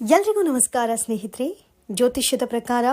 ಎಲ್ರಿಗೂ ನಮಸ್ಕಾರ ಸ್ನೇಹಿತರೆ. ಜ್ಯೋತಿಷ್ಯದ ಪ್ರಕಾರ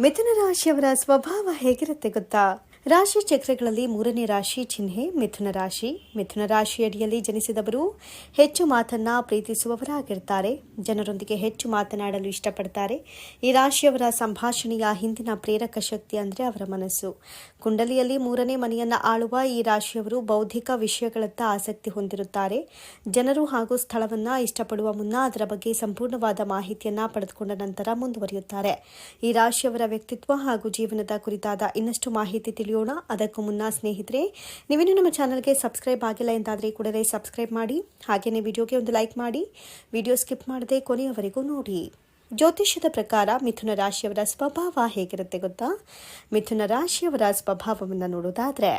ಮಿಥುನ ರಾಶಿಯವರ ಸ್ವಭಾವ ಹೇಗಿರುತ್ತೆ ಗೊತ್ತಾ? ರಾಶಿ ಚಕ್ರಗಳಲ್ಲಿ ಮೂರನೇ ರಾಶಿ ಚಿಹ್ನೆ, ಮಿಥುನ ರಾಶಿ. ಮಿಥುನ ರಾಶಿಯಡಿಯಲ್ಲಿ ಜನಿಸಿದವರು ಹೆಚ್ಚು ಮಾತನ್ನ ಪ್ರೀತಿಸುವವರಾಗಿರ್ತಾರೆ. ಜನರೊಂದಿಗೆ ಹೆಚ್ಚು ಮಾತನಾಡಲು ಇಷ್ಟಪಡ್ತಾರೆ. ಈ ರಾಶಿಯವರ ಸಂಭಾಷಣೆಯ ಹಿಂದಿನ ಪ್ರೇರಕ ಶಕ್ತಿ ಅಂದರೆ ಅವರ ಮನಸ್ಸು. ಕುಂಡಲಿಯಲ್ಲಿ ಮೂರನೇ ಮನೆಯನ್ನ ಆಳುವ ಈ ರಾಶಿಯವರು ಬೌದ್ಧಿಕ ವಿಷಯಗಳತ್ತ ಆಸಕ್ತಿ ಹೊಂದಿರುತ್ತಾರೆ. ಜನರು ಹಾಗೂ ಸ್ಥಳವನ್ನ ಇಷ್ಟಪಡುವ ಮುನ್ನ ಅದರ ಬಗ್ಗೆ ಸಂಪೂರ್ಣವಾದ ಮಾಹಿತಿಯನ್ನ ಪಡೆದುಕೊಂಡ ನಂತರ ಮುಂದುವರಿಯುತ್ತಾರೆ. ಈ ರಾಶಿಯವರ ವ್ಯಕ್ತಿತ್ವ ಹಾಗೂ ಜೀವನದ ಕುರಿತಾದ ಇನ್ನಷ್ಟು ಮಾಹಿತಿ ತಿಳಿಯೋಣ. ಅದಕ್ಕೂ ಮುನ್ನ ಸ್ನೇಹಿತರೆ ನೀವೇನು ನಮ್ಮ ಚಾನಲ್ಗೆ ಸಬ್ಸ್ಕ್ರೈಬ್ ಆಗಿಲ್ಲ ಎಂದಾದರೆ ಕೂಡಲೇ ಸಬ್ಸ್ಕ್ರೈಬ್ ಮಾಡಿ. ಹಾಗೆಯೇ ವಿಡಿಯೋಗೆ ಒಂದು ಲೈಕ್ ಮಾಡಿ. ವಿಡಿಯೋ ಸ್ಕಿಪ್ ಮಾಡದೆ ಕೊನೆಯವರೆಗೂ ನೋಡಿ. ಜ್ಯೋತಿಷ್ಯದ ಪ್ರಕಾರ ಮಿಥುನ ರಾಶಿಯವರ ಸ್ವಭಾವ ಹೇಗಿರುತ್ತೆ ಗೊತ್ತಾ? ಮಿಥುನ ರಾಶಿಯವರ ಸ್ವಭಾವವನ್ನು ನೋಡೋದಾದ್ರೆ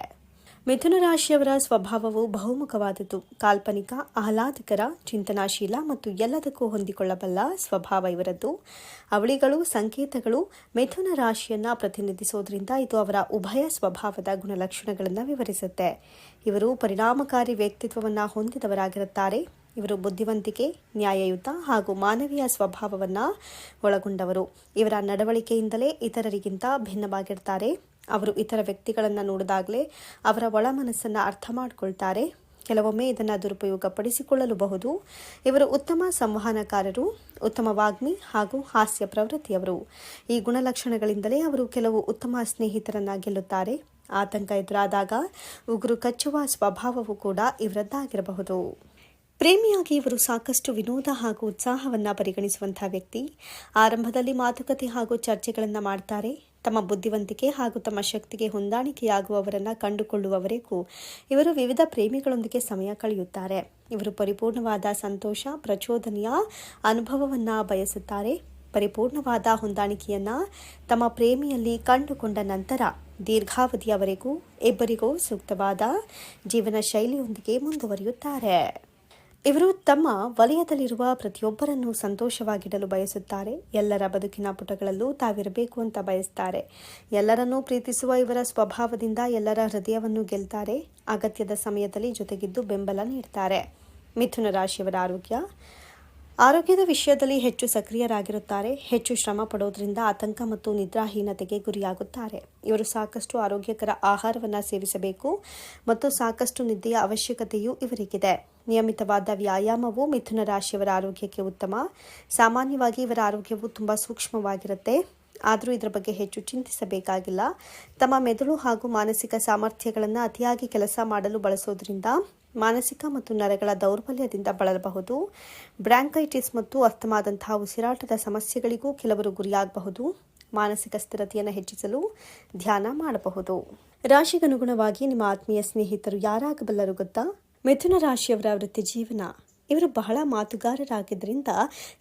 ಮಿಥುನ ರಾಶಿಯವರ ಸ್ವಭಾವವು ಬಹುಮುಖವಾದದ್ದು. ಕಾಲ್ಪನಿಕ, ಆಹ್ಲಾದಕರ, ಚಿಂತನಾಶೀಲ ಮತ್ತು ಎಲ್ಲದಕ್ಕೂ ಹೊಂದಿಕೊಳ್ಳಬಲ್ಲ ಸ್ವಭಾವ ಇವರದ್ದು. ಅವಳಿಗಳು, ಸಂಕೇತಗಳು ಮಿಥುನ ರಾಶಿಯನ್ನ ಪ್ರತಿನಿಧಿಸೋದ್ರಿಂದ ಇದು ಅವರ ಉಭಯ ಸ್ವಭಾವದ ಗುಣಲಕ್ಷಣಗಳನ್ನು ವಿವರಿಸುತ್ತೆ. ಇವರು ಪರಿಣಾಮಕಾರಿ ವ್ಯಕ್ತಿತ್ವವನ್ನು ಹೊಂದಿದವರಾಗಿರುತ್ತಾರೆ. ಇವರು ಬುದ್ಧಿವಂತಿಕೆ, ನ್ಯಾಯಯುತ ಹಾಗೂ ಮಾನವೀಯ ಸ್ವಭಾವವನ್ನು ಒಳಗೊಂಡವರು. ಇವರ ನಡವಳಿಕೆಯಿಂದಲೇ ಇತರರಿಗಿಂತ ಭಿನ್ನವಾಗಿರ್ತಾರೆ. ಅವರು ಇತರ ವ್ಯಕ್ತಿಗಳನ್ನು ನೋಡಿದಾಗಲೇ ಅವರ ಒಳ ಮನಸ್ಸನ್ನು ಅರ್ಥ ಮಾಡಿಕೊಳ್ತಾರೆ. ಕೆಲವೊಮ್ಮೆ ಇದನ್ನು ದುರುಪಯೋಗಪಡಿಸಿಕೊಳ್ಳಲೂಬಹುದು. ಇವರು ಉತ್ತಮ ಸಂವಹನಕಾರರು, ಉತ್ತಮ ವಾಗ್ಮಿ ಹಾಗೂ ಹಾಸ್ಯ ಪ್ರವೃತ್ತಿಯವರು. ಈ ಗುಣಲಕ್ಷಣಗಳಿಂದಲೇ ಅವರು ಕೆಲವು ಉತ್ತಮ ಸ್ನೇಹಿತರನ್ನ ಗೆಲ್ಲುತ್ತಾರೆ. ಆತಂಕ ಎದುರಾದಾಗ ಉಗುರು ಕಚ್ಚುವ ಸ್ವಭಾವವು ಕೂಡ ಇವರದ್ದಾಗಿರಬಹುದು. ಪ್ರೇಮಿಯಾಗಿ ಇವರು ಸಾಕಷ್ಟು ವಿನೋದ ಹಾಗೂ ಉತ್ಸಾಹವನ್ನು ಪರಿಗಣಿಸುವಂತಹ ವ್ಯಕ್ತಿ. ಆರಂಭದಲ್ಲಿ ಮಾತುಕತೆ ಹಾಗೂ ಚರ್ಚೆಗಳನ್ನು ಮಾಡ್ತಾರೆ. ತಮ್ಮ ಬುದ್ಧಿವಂತಿಕೆ ಹಾಗೂ ತಮ್ಮ ಶಕ್ತಿಗೆ ಹೊಂದಾಣಿಕೆಯಾಗುವವರನ್ನ ಕಂಡುಕೊಳ್ಳುವವರೆಗೂ ಇವರು ವಿವಿಧ ಪ್ರೇಮಿಗಳೊಂದಿಗೆ ಸಮಯ ಕಳೆಯುತ್ತಾರೆ. ಇವರು ಪರಿಪೂರ್ಣವಾದ ಸಂತೋಷ, ಪ್ರಚೋದನೆಯ ಅನುಭವವನ್ನ ಬಯಸುತ್ತಾರೆ. ಪರಿಪೂರ್ಣವಾದ ಹೊಂದಾಣಿಕೆಯನ್ನ ತಮ್ಮ ಪ್ರೇಮಿಯಲ್ಲಿ ಕಂಡುಕೊಂಡ ನಂತರ ದೀರ್ಘಾವಧಿಯವರೆಗೂ ಇಬ್ಬರಿಗೂ ಸೂಕ್ತವಾದ ಜೀವನ ಶೈಲಿಯೊಂದಿಗೆ ಮುಂದುವರಿಯುತ್ತಾರೆ. ಇವರು ತಮ್ಮ ವಲಯದಲ್ಲಿರುವ ಪ್ರತಿಯೊಬ್ಬರನ್ನು ಸಂತೋಷವಾಗಿಡಲು ಬಯಸುತ್ತಾರೆ. ಎಲ್ಲರ ಬದುಕಿನ ಪುಟಗಳಲ್ಲೂ ತಾವಿರಬೇಕು ಅಂತ ಬಯಸ್ತಾರೆ. ಎಲ್ಲರನ್ನೂ ಪ್ರೀತಿಸುವ ಇವರ ಸ್ವಭಾವದಿಂದ ಎಲ್ಲರ ಹೃದಯವನ್ನು ಗೆಲ್ತಾರೆ. ಅಗತ್ಯದ ಸಮಯದಲ್ಲಿ ಜೊತೆಗಿದ್ದು ಬೆಂಬಲ ನೀಡ್ತಾರೆ. ಮಿಥುನ ರಾಶಿಯವರ ಆರೋಗ್ಯ. ಆರೋಗ್ಯದ ವಿಷಯದಲ್ಲಿ ಹೆಚ್ಚು ಸಕ್ರಿಯರಾಗಿರುತ್ತಾರೆ. ಹೆಚ್ಚು ಶ್ರಮ ಪಡೋದ್ರಿಂದ ಆತಂಕ ಮತ್ತು ನಿದ್ರಾಹೀನತೆಗೆ ಗುರಿಯಾಗುತ್ತಾರೆ. ಇವರು ಸಾಕಷ್ಟು ಆರೋಗ್ಯಕರ ಆಹಾರವನ್ನು ಸೇವಿಸಬೇಕು ಮತ್ತು ಸಾಕಷ್ಟು ನಿದ್ದೆಯ ಅವಶ್ಯಕತೆಯೂ ಇವರಿಗಿದೆ. ನಿಯಮಿತವಾದ ವ್ಯಾಯಾಮವು ಮಿಥುನ ರಾಶಿಯವರ ಆರೋಗ್ಯಕ್ಕೆ ಉತ್ತಮ. ಸಾಮಾನ್ಯವಾಗಿ ಇವರ ಆರೋಗ್ಯವು ತುಂಬ ಸೂಕ್ಷ್ಮವಾಗಿರುತ್ತೆ. ಆದರೂ ಇದರ ಬಗ್ಗೆ ಹೆಚ್ಚು ಚಿಂತಿಸಬೇಕಾಗಿಲ್ಲ. ತಮ್ಮ ಮೆದುಳು ಹಾಗೂ ಮಾನಸಿಕ ಸಾಮರ್ಥ್ಯಗಳನ್ನು ಅತಿಯಾಗಿ ಕೆಲಸ ಮಾಡಲು ಬಳಸೋದ್ರಿಂದ ಮಾನಸಿಕ ಮತ್ತು ನರಗಳ ದೌರ್ಬಲ್ಯದಿಂದ ಬಳಲಬಹುದು. ಬ್ರಾಂಕೈಟಿಸ್ ಮತ್ತು ಅಸ್ತಮಾದಂತಹ ಉಸಿರಾಟದ ಸಮಸ್ಯೆಗಳಿಗೂ ಕೆಲವರು ಗುರಿಯಾಗಬಹುದು. ಮಾನಸಿಕ ಸ್ಥಿರತೆಯನ್ನು ಹೆಚ್ಚಿಸಲು ಧ್ಯಾನ ಮಾಡಬಹುದು. ರಾಶಿಗನುಗುಣವಾಗಿ ನಿಮ್ಮ ಆತ್ಮೀಯ ಸ್ನೇಹಿತರು ಯಾರಾಗಬಲ್ಲರು ಗೊತ್ತಾ? ಮಿಥುನ ರಾಶಿಯವರ ವೃತ್ತಿ ಜೀವನ. ಇವರು ಬಹಳ ಮಾತುಗಾರರಾಗಿದ್ದರಿಂದ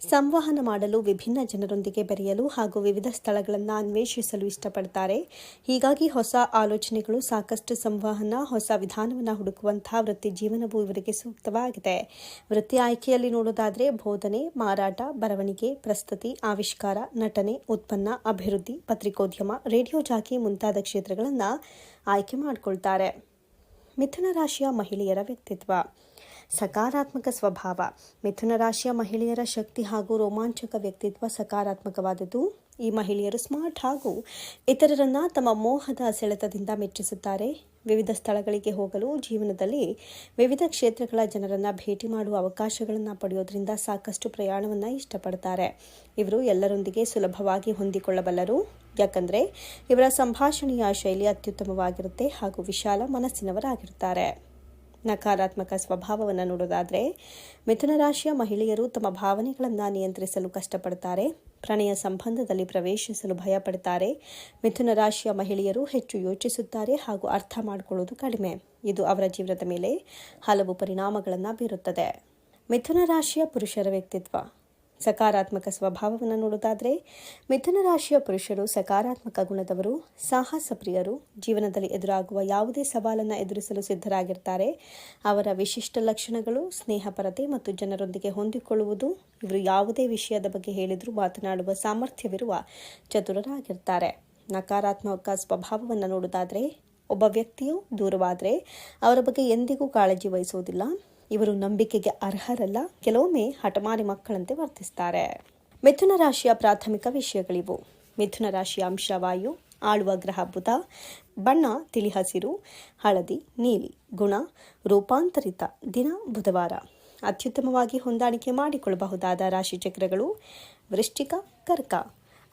ಸಂವಹನ ಮಾಡಲು ವಿಭಿನ್ನ ಜನರೊಂದಿಗೆ ಬೆರೆಯಲು ಹಾಗೂ ವಿವಿಧ ಸ್ಥಳಗಳನ್ನು ಅನ್ವೇಷಿಸಲು ಇಷ್ಟಪಡ್ತಾರೆ. ಹೀಗಾಗಿ ಹೊಸ ಆಲೋಚನೆಗಳು, ಸಾಕಷ್ಟು ಸಂವಹನ, ಹೊಸ ವಿಧಾನವನ್ನು ಹುಡುಕುವಂತಹ ವೃತ್ತಿ ಜೀವನವು ಇವರಿಗೆ ಸೂಕ್ತವಾಗಿದೆ. ವೃತ್ತಿ ಆಯ್ಕೆಯಲ್ಲಿ ನೋಡೋದಾದರೆ ಬೋಧನೆ, ಮಾರಾಟ, ಬರವಣಿಗೆ, ಪ್ರಸ್ತುತಿ, ಆವಿಷ್ಕಾರ, ನಟನೆ, ಉತ್ಪನ್ನ, ಅಭಿವೃದ್ಧಿ, ಪತ್ರಿಕೋದ್ಯಮ, ರೇಡಿಯೋ ಜಾಕಿ ಮುಂತಾದ ಕ್ಷೇತ್ರಗಳನ್ನು ಆಯ್ಕೆ ಮಾಡಿಕೊಳ್ತಾರೆ. ಮಿಥುನ ರಾಶಿಯ ಮಹಿಳೆಯರ ವ್ಯಕ್ತಿತ್ವ. ಸಕಾರಾತ್ಮಕ ಸ್ವಭಾವ. ಮಿಥುನ ರಾಶಿಯ ಮಹಿಳೆಯರ ಶಕ್ತಿ ಹಾಗೂ ರೋಮಾಂಚಕ ವ್ಯಕ್ತಿತ್ವ ಸಕಾರಾತ್ಮಕವಾದದ್ದು. ಈ ಮಹಿಳೆಯರು ಸ್ಮಾರ್ಟ್ ಹಾಗೂ ಇತರರನ್ನ ತಮ್ಮ ಮೋಹದ ಸೆಳೆತದಿಂದ ಮೆಚ್ಚಿಸುತ್ತಾರೆ. ವಿವಿಧ ಸ್ಥಳಗಳಿಗೆ ಹೋಗಲು ಜೀವನದಲ್ಲಿ ವಿವಿಧ ಕ್ಷೇತ್ರಗಳ ಜನರನ್ನ ಭೇಟಿ ಮಾಡುವ ಅವಕಾಶಗಳನ್ನು ಪಡೆಯೋದ್ರಿಂದ ಸಾಕಷ್ಟು ಪ್ರಯಾಣವನ್ನು ಇಷ್ಟಪಡ್ತಾರೆ. ಇವರು ಎಲ್ಲರೊಂದಿಗೆ ಸುಲಭವಾಗಿ ಹೊಂದಿಕೊಳ್ಳಬಲ್ಲರು. ಯಾಕಂದರೆ ಇವರ ಸಂಭಾಷಣೆಯ ಶೈಲಿ ಅತ್ಯುತ್ತಮವಾಗಿರುತ್ತೆ ಹಾಗೂ ವಿಶಾಲ ಮನಸ್ಸಿನವರಾಗಿರುತ್ತಾರೆ ನಕಾರಾತ್ಮಕ ಸ್ವಭಾವವನ್ನು ನೋಡೋದಾದರೆ ಮಿಥುನ ರಾಶಿಯ ಮಹಿಳೆಯರು ತಮ್ಮ ಭಾವನೆಗಳನ್ನು ನಿಯಂತ್ರಿಸಲು ಕಷ್ಟಪಡ್ತಾರೆ, ಪ್ರಣಯ ಸಂಬಂಧದಲ್ಲಿ ಪ್ರವೇಶಿಸಲು ಭಯಪಡ್ತಾರೆ. ಮಿಥುನ ರಾಶಿಯ ಮಹಿಳೆಯರು ಹೆಚ್ಚು ಯೋಚಿಸುತ್ತಾರೆ ಹಾಗೂ ಅರ್ಥ ಮಾಡಿಕೊಳ್ಳುವುದು ಕಡಿಮೆ. ಇದು ಅವರ ಜೀವನದ ಮೇಲೆ ಹಲವು ಪರಿಣಾಮಗಳನ್ನು ಬೀರುತ್ತದೆ. ಮಿಥುನ ರಾಶಿಯ ಪುರುಷರ ವ್ಯಕ್ತಿತ್ವ. ಸಕಾರಾತ್ಮಕ ಸ್ವಭಾವವನ್ನು ನೋಡೋದಾದರೆ ಮಿಥುನ ರಾಶಿಯ ಪುರುಷರು ಸಕಾರಾತ್ಮಕ ಗುಣದವರು ಸಾಹಸ ಪ್ರಿಯರು ಜೀವನದಲ್ಲಿ ಎದುರಾಗುವ ಯಾವುದೇ ಸವಾಲನ್ನು ಎದುರಿಸಲು ಸಿದ್ಧರಾಗಿರ್ತಾರೆ. ಅವರ ವಿಶಿಷ್ಟ ಲಕ್ಷಣಗಳು, ಸ್ನೇಹಪರತೆ ಮತ್ತು ಜನರೊಂದಿಗೆ ಹೊಂದಿಕೊಳ್ಳುವುದು, ಇವರು ಯಾವುದೇ ವಿಷಯದ ಬಗ್ಗೆ ಹೇಳಿದರೂ ಮಾತನಾಡುವ ಸಾಮರ್ಥ್ಯವಿರುವ ಚತುರರಾಗಿರ್ತಾರೆ. ನಕಾರಾತ್ಮಕ ಸ್ವಭಾವವನ್ನು ನೋಡೋದಾದರೆ ಒಬ್ಬ ವ್ಯಕ್ತಿಯು ದೂರವಾದರೆ, ಅವರ ಬಗ್ಗೆ ಎಂದಿಗೂ ಕಾಳಜಿ ವಹಿಸುವುದಿಲ್ಲ. ಇವರು ನಂಬಿಕೆಗೆ ಅರ್ಹರಲ್ಲ, ಕೆಲವೊಮ್ಮೆ ಹಠಮಾರಿ ಮಕ್ಕಳಂತೆ ವರ್ತಿಸ್ತಾರೆ. ಮಿಥುನ ರಾಶಿಯ ಪ್ರಾಥಮಿಕ ವಿಷಯಗಳಿವು. ಮಿಥುನ ರಾಶಿಯ ಅಂಶ ವಾಯು, ಆಳುವ ಗ್ರಹ ಬುಧ, ಬಣ್ಣ, ತಿಳಿ ಹಸಿರು, ಹಳದಿ, ನೀಲಿ, ಗುಣ, ರೂಪಾಂತರಿತ ದಿನ, ಬುಧವಾರ. ಅತ್ಯುತ್ತಮವಾಗಿ ಹೊಂದಾಣಿಕೆ ಮಾಡಿಕೊಳ್ಳಬಹುದಾದ ರಾಶಿ ಚಕ್ರಗಳು ವೃಶ್ಚಿಕ, ಕರ್ಕ.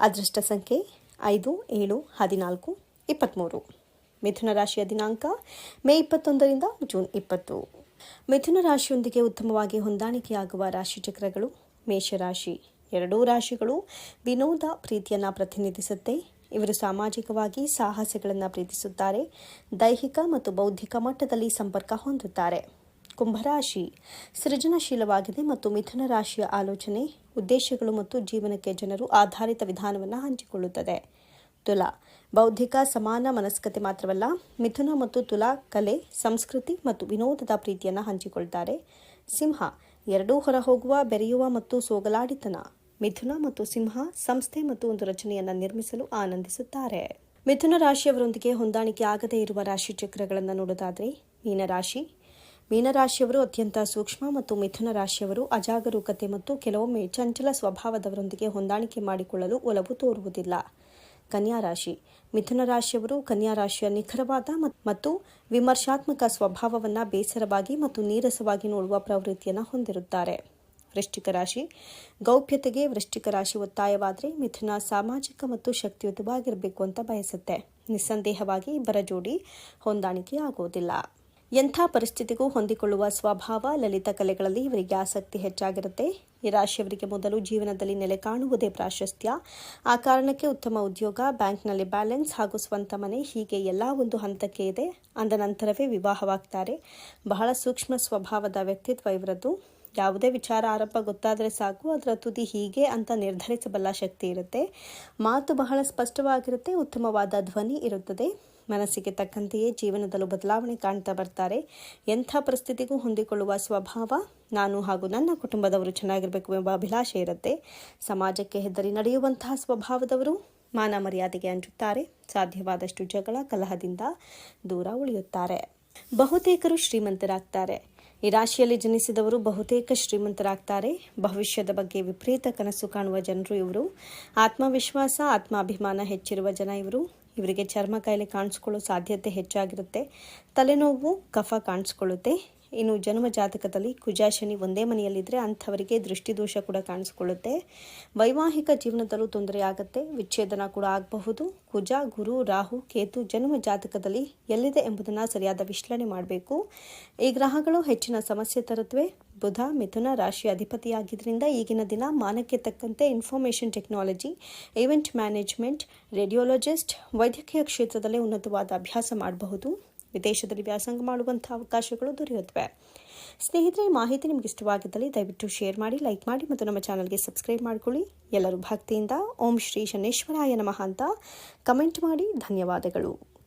ಅದೃಷ್ಟ ಸಂಖ್ಯೆ ಐದು, ಏಳು, ಹದಿನಾಲ್ಕು ಇಪ್ಪತ್ತ್ಮೂರು ಮಿಥುನ ರಾಶಿಯ ದಿನಾಂಕ ಮೇ ಇಪ್ಪತ್ತೊಂದರಿಂದ ಜೂನ್ ಇಪ್ಪತ್ತು. ಮಿಥುನ ರಾಶಿಯೊಂದಿಗೆ ಉತ್ತಮವಾಗಿ ಹೊಂದಾಣಿಕೆಯಾಗುವ ರಾಶಿಚಕ್ರಗಳು ಮೇಷರಾಶಿ. ಎರಡೂ ರಾಶಿಗಳು ವಿನೋದ ಪ್ರೀತಿಯನ್ನು ಪ್ರತಿನಿಧಿಸುತ್ತೆ. ಇವರು ಸಾಮಾಜಿಕವಾಗಿ ಸಾಹಸಗಳನ್ನು ಪ್ರೀತಿಸುತ್ತಾರೆ. ದೈಹಿಕ ಮತ್ತು ಬೌದ್ಧಿಕ ಮಟ್ಟದಲ್ಲಿ ಸಂಪರ್ಕ ಹೊಂದುತ್ತಾರೆ. ಕುಂಭರಾಶಿ ಸೃಜನಶೀಲವಾಗಿದೆ ಮತ್ತು ಮಿಥುನ ರಾಶಿಯ ಆಲೋಚನೆ, ಉದ್ದೇಶಗಳು ಮತ್ತು ಜೀವನಕ್ಕೆ ಜನರು ಆಧಾರಿತ ವಿಧಾನವನ್ನು ಹಂಚಿಕೊಳ್ಳುತ್ತದೆ. ತುಲಾ. ಬೌದ್ಧಿಕ ಸಮಾನ ಮನಸ್ಕತೆ ಮಾತ್ರವಲ್ಲ, ಮಿಥುನ ಮತ್ತು ತುಲಾ ಕಲೆ, ಸಂಸ್ಕೃತಿ ಮತ್ತು ವಿನೋದದ ಪ್ರೀತಿಯನ್ನು ಹಂಚಿಕೊಳ್ತಾರೆ. ಸಿಂಹ, ಎರಡೂ ಹೊರಹೋಗುವ, ಬೆರೆಯುವ ಮತ್ತು ಸೋಗಲಾಡಿತನ. ಮಿಥುನ ಮತ್ತು ಸಿಂಹ ಸಂಸ್ಥೆ ಮತ್ತು ಒಂದು ರಚನೆಯನ್ನು ನಿರ್ಮಿಸಲು ಆನಂದಿಸುತ್ತಾರೆ. ಮಿಥುನ ರಾಶಿಯವರೊಂದಿಗೆ ಹೊಂದಾಣಿಕೆ ಆಗದೇ ಇರುವ ರಾಶಿ ಚಕ್ರಗಳನ್ನು ನೋಡೋದಾದರೆ ಮೀನರಾಶಿ. ಮೀನರಾಶಿಯವರು ಅತ್ಯಂತ ಸೂಕ್ಷ್ಮ ಮತ್ತು ಮಿಥುನ ರಾಶಿಯವರು ಅಜಾಗರೂಕತೆ ಮತ್ತು ಕೆಲವೊಮ್ಮೆ ಚಂಚಲ ಸ್ವಭಾವದವರೊಂದಿಗೆ ಹೊಂದಾಣಿಕೆ ಮಾಡಿಕೊಳ್ಳಲು ಒಲವು ತೋರುವುದಿಲ್ಲ. ಕನ್ಯಾ ರಾಶಿ ಮಿಥುನ ರಾಶಿಯವರು ಕನ್ಯಾ ರಾಶಿಯ ನಿಖರವಾದ ಮತ್ತು ವಿಮರ್ಶಾತ್ಮಕ ಸ್ವಭಾವವನ್ನು ಬೇಸರವಾಗಿ ಮತ್ತು ನೀರಸವಾಗಿ ನೋಡುವ ಪ್ರವೃತ್ತಿಯನ್ನು ಹೊಂದಿರುತ್ತಾರೆ. ವೃಶ್ಚಿಕ ರಾಶಿ. ಗೌಪ್ಯತೆಗೆ ವೃಶ್ಚಿಕ ರಾಶಿ ಒತ್ತಾಯವಾದರೆ ಮಿಥುನ ಸಾಮಾಜಿಕ ಮತ್ತು ಶಕ್ತಿಯುತವಾಗಿರಬೇಕು ಅಂತ ಬಯಸುತ್ತೆ. ನಿಸ್ಸಂದೇಹವಾಗಿ ಇಬ್ಬರ ಜೋಡಿ ಹೊಂದಾಣಿಕೆ ಆಗುವುದಿಲ್ಲ ಎಂಥ ಪರಿಸ್ಥಿತಿಗೂ ಹೊಂದಿಕೊಳ್ಳುವ ಸ್ವಭಾವ ಲಲಿತ ಕಲೆಗಳಲ್ಲಿ ಇವರಿಗೆ ಆಸಕ್ತಿ ಹೆಚ್ಚಾಗಿರುತ್ತೆ. ಈ ರಾಶಿಯವರಿಗೆ ಮೊದಲು ಜೀವನದಲ್ಲಿ ನೆಲೆ ಕಾಣುವುದೇ ಪ್ರಾಶಸ್ತ್ಯ. ಆ ಕಾರಣಕ್ಕೆ ಉತ್ತಮ ಉದ್ಯೋಗ, ಬ್ಯಾಂಕ್ನಲ್ಲಿ ಬ್ಯಾಲೆನ್ಸ್ ಹಾಗೂ ಸ್ವಂತ ಮನೆ ಹೀಗೆ ಎಲ್ಲ ಒಂದು ಹಂತಕ್ಕೆ ಇದೆ. ಅಂದ ನಂತರವೇ ವಿವಾಹವಾಗ್ತಾರೆ. ಬಹಳ ಸೂಕ್ಷ್ಮ ಸ್ವಭಾವದ ವ್ಯಕ್ತಿತ್ವ ಇವರದ್ದು. ಯಾವುದೇ ವಿಚಾರ ಆರಂಭ ಗೊತ್ತಾದರೆ ಸಾಕು, ಅದರ ತುದಿ ಹೀಗೆ ಅಂತ ನಿರ್ಧರಿಸಬಲ್ಲ ಶಕ್ತಿ ಇರುತ್ತೆ. ಮಾತು ಬಹಳ ಸ್ಪಷ್ಟವಾಗಿರುತ್ತೆ, ಉತ್ತಮವಾದ ಧ್ವನಿ ಇರುತ್ತದೆ. ಮನಸ್ಸಿಗೆ ತಕ್ಕಂತೆಯೇ ಜೀವನದಲ್ಲೂ ಬದಲಾವಣೆ ಕಾಣ್ತಾ ಬರ್ತಾರೆ. ಎಂಥ ಪರಿಸ್ಥಿತಿಗೂ ಹೊಂದಿಕೊಳ್ಳುವ ಸ್ವಭಾವ ನಾನು ಹಾಗೂ ನನ್ನ ಕುಟುಂಬದವರು ಚೆನ್ನಾಗಿರಬೇಕು ಎಂಬ ಅಭಿಲಾಷೆ ಇರುತ್ತೆ. ಸಮಾಜಕ್ಕೆ ಹೆದರಿ ನಡೆಯುವಂತಹ ಸ್ವಭಾವದವರು ಮಾನ ಮರ್ಯಾದೆಗೆ ಅಂಜುತ್ತಾರೆ. ಸಾಧ್ಯವಾದಷ್ಟು ಜಗಳ, ಕಲಹದಿಂದ ದೂರ ಉಳಿಯುತ್ತಾರೆ. ಬಹುತೇಕರು ಶ್ರೀಮಂತರಾಗ್ತಾರೆ. ಈ ಜನಿಸಿದವರು ಬಹುತೇಕ ಶ್ರೀಮಂತರಾಗ್ತಾರೆ. ಭವಿಷ್ಯದ ಬಗ್ಗೆ ವಿಪರೀತ ಕನಸು ಕಾಣುವ ಜನರು ಇವರು. ಆತ್ಮವಿಶ್ವಾಸ, ಆತ್ಮಾಭಿಮಾನ ಹೆಚ್ಚಿರುವ ಜನ ಇವರು. ಇವರಿಗೆ ಚರ್ಮ ಕಾಯಿಲೆ ಕಾಣಿಸ್ಕೊಳ್ಳೋ ಸಾಧ್ಯತೆ ಹೆಚ್ಚಾಗಿರುತ್ತೆ. ತಲೆನೋವು, ಕಫ ಕಾಣಿಸ್ಕೊಳ್ಳುತ್ತೆ. ಇನ್ನು ಜನ್ಮ ಜಾತಕದಲ್ಲಿ ಕುಜಾಶನಿ ಒಂದೇ ಮನೆಯಲ್ಲಿದ್ದರೆ ಅಂಥವರಿಗೆ ದೃಷ್ಟಿದೋಷ ಕೂಡ ಕಾಣಿಸ್ಕೊಳ್ಳುತ್ತೆ. ವೈವಾಹಿಕ ಜೀವನದಲ್ಲೂ ತೊಂದರೆ ಆಗುತ್ತೆ, ವಿಚ್ಛೇದನ ಕೂಡ ಆಗಬಹುದು. ಕುಜ, ಗುರು, ರಾಹು, ಕೇತು ಜನ್ಮ ಜಾತಕದಲ್ಲಿ ಎಲ್ಲಿದೆ ಎಂಬುದನ್ನು ಸರಿಯಾದ ವಿಶ್ಲೇಷಣೆ ಮಾಡಬೇಕು. ಈ ಗ್ರಹಗಳು ಹೆಚ್ಚಿನ ಸಮಸ್ಯೆ ತರುತ್ತವೆ ಬುಧ, ಮಿಥುನ ರಾಶಿ ಅಧಿಪತಿಯಾಗಿದ್ದರಿಂದ ಈಗಿನ ದಿನ ಮಾನಕ್ಕೆ ತಕ್ಕಂತೆ information technology event management radiologist ವೈದ್ಯಕೀಯ ಕ್ಷೇತ್ರದಲ್ಲೇ ಉನ್ನತವಾದ ಅಭ್ಯಾಸ ಮಾಡಬಹುದು. ವಿದೇಶದಲ್ಲಿ ವ್ಯಾಸಂಗ ಮಾಡುವಂಥ ಅವಕಾಶಗಳು ದೊರೆಯುತ್ತವೆ. ಸ್ನೇಹಿತರೆ ಮಾಹಿತಿ ನಿಮಗೆ ಇಷ್ಟವಾಗಿದ್ದಲ್ಲಿ ದಯವಿಟ್ಟು ಶೇರ್ ಮಾಡಿ ಲೈಕ್ ಮಾಡಿ ಮತ್ತು ನಮ್ಮ ಚಾನಲ್ಗೆ ಸಬ್ಸ್ಕ್ರೈಬ್ ಮಾಡಿಕೊಳ್ಳಿ. ಎಲ್ಲರೂ ಭಕ್ತಿಯಿಂದ ಓಂ ಶ್ರೀ ಶನೇಶ್ವರಾಯ ನಮಃ ಅಂತ ಕಮೆಂಟ್ ಮಾಡಿ. ಧನ್ಯವಾದಗಳು.